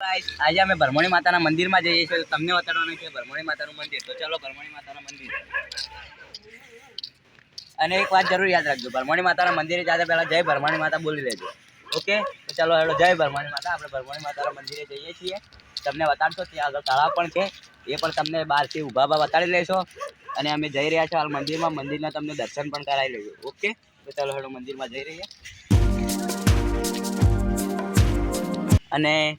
આજે અમે ભરમણી માતાના મંદિરમાં જઈએ છીએ. તમને બતાડવાનું છે ભરમણી માતાનું મંદિર. તો ચલો ભરમણી માતાનું મંદિર. અને એક વાત જરૂર યાદ રાખજો, ભરમણી માતાના મંદિરે જાતે પહેલાં જય ભરમણી માતા બોલી લેજો. ઓકે? તો ચાલો હેડો, જય ભરમણી માતા. આપણે ભરમણી માતાના મંદિરે જઈએ છીએ. તમને બતાડશો, ત્યાં આગળ તળાવ પણ છે. એ પણ તમને બહારથી ઊભા ઊભા બતાડી લેશો. અને અમે જઈ રહ્યા છીએ હાલ મંદિરમાં. મંદિરના તમને દર્શન પણ કરાવી લેજો ઓકે? તો ચાલો હેડો, મંદિરમાં જઈ રહીએ. અને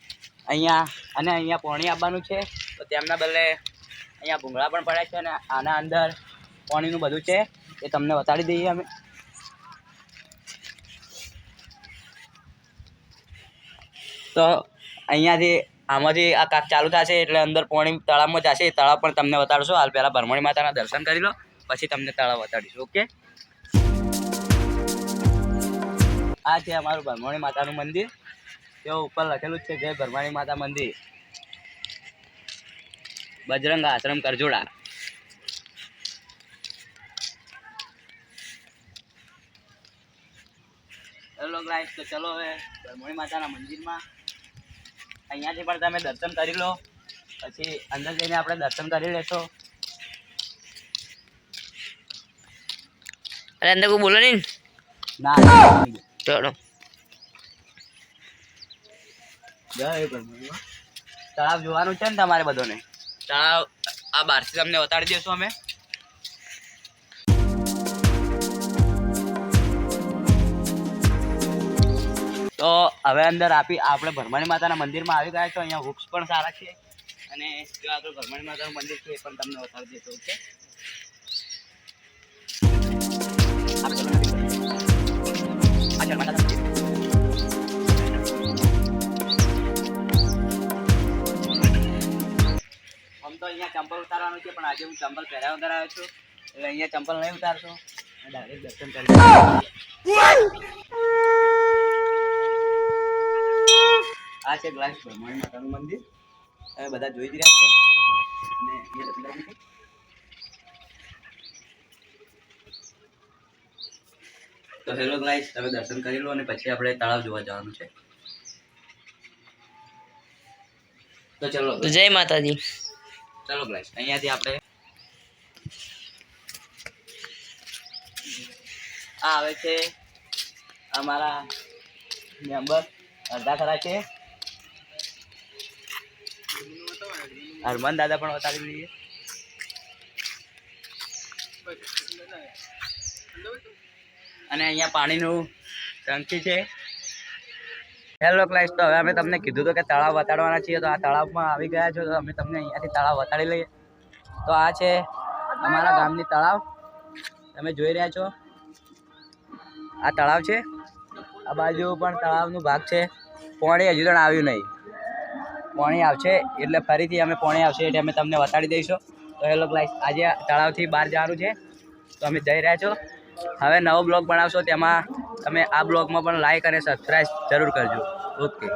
અહીંયા અને અહીંયા પાણી આવવાનું છે. તો તેમના બદલે અહીંયા ભૂંગળા પણ પડ્યા છે અને આના અંદર પાણીનું બધું છે. એ તમને બતાડી દઈએ અમે. તો અહીંયાથી આમાંથી આ કાક ચાલુ થશે એટલે અંદર પાણી તળાવમાં જશે. એ તળાવ પણ તમને બતાડશું હાલ પહેલાં ભરમણી માતાના દર્શન કરી લો, પછી તમને તળાવ બતાડીશું ઓકે? આ છે અમારું ભરમણી માતાનું મંદિર. તેઓ ઉપર લખેલું છે જય ભરવાણી માતા મંદિર. બજરંગ આશ્રમ કરજોડા. હેલો ગાઈસ તો ચલો હવે ભરમણી માતાના મંદિરમાં. અહીંયાથી પણ તમે દર્શન કરી લો. પછી અંદર જઈને આપણે દર્શન કરી લેશો. અરે અંદર કોઈ બોલો નહીં ના. ચલો જય ભરમણી માં. તળાવ જોવાનું છે ને તમારે બધોને? તળાવ આ બહારથી તમને બતાડી દઈશું અમે. તો હવે અંદર આપી આપણે ભરમાણી માતાના મંદિરમાં આવી ગયા છો. અહીંયા વૃક્ષ પણ સારા છે. અને જો આગળ ભરમાણી માતાનું મંદિર છે એ પણ તમને બતાવી દઈશું ઓકે? પણ આજે હું ચંપલ પહેર્યા વગર આવ્યો છું. એટલે અહીંયા ચંપલ નહીં ઉતારશો. આ છે ગ્લાસ બ્રહ્માંડ માતાનું મંદિર. તમે બધા જોઈ જ રહ્યા છો. અને. તો હેલો ગાઈસ, તમે દર્શન કરી લો અને પછી આપણે તળાવ જોવા જવાનું છે. તો ચલો. જય માતાજી. ચલો ગાઈસ અહીંયાથી આપણે આ આવે છે અમારા મેમ્બર અડધા ખરા છે. હરમન દાદા પણ બતાવી દઈએ અને અહીંયા પાણીનું ટંકી છે. હેલો ક્લાસ તો હવે અમે તમને કીધું હતું કે તળાવ વતાડવાના છીએ. તો આ તળાવમાં આવી ગયા છો. તો અમે તમને અહીંયાથી તળાવ વતાડી લઈએ. તો આ છે અમારા ગામની તળાવ. તમે જોઈ રહ્યા છો. આ તળાવ છે. આ બાજુ પણ તળાવનું ભાગ છે. પોણી હજુ પણ આવ્યું નહીં. પોણી આવશે એટલે ફરીથી અમે પોણી આવશે એટલે અમે તમને વતાડી દઈશું. તો હેલો ક્લાસ આજે તળાવથી બહાર જવાનું છે. તો અમે જઈ રહ્યા છો. હવે નવો બ્લોગ બનાવશો તેમાં તમે આ બ્લોગમાં પણ લાઈક અને સબસ્ક્રાઈબ જરૂર કરજો. ઓકે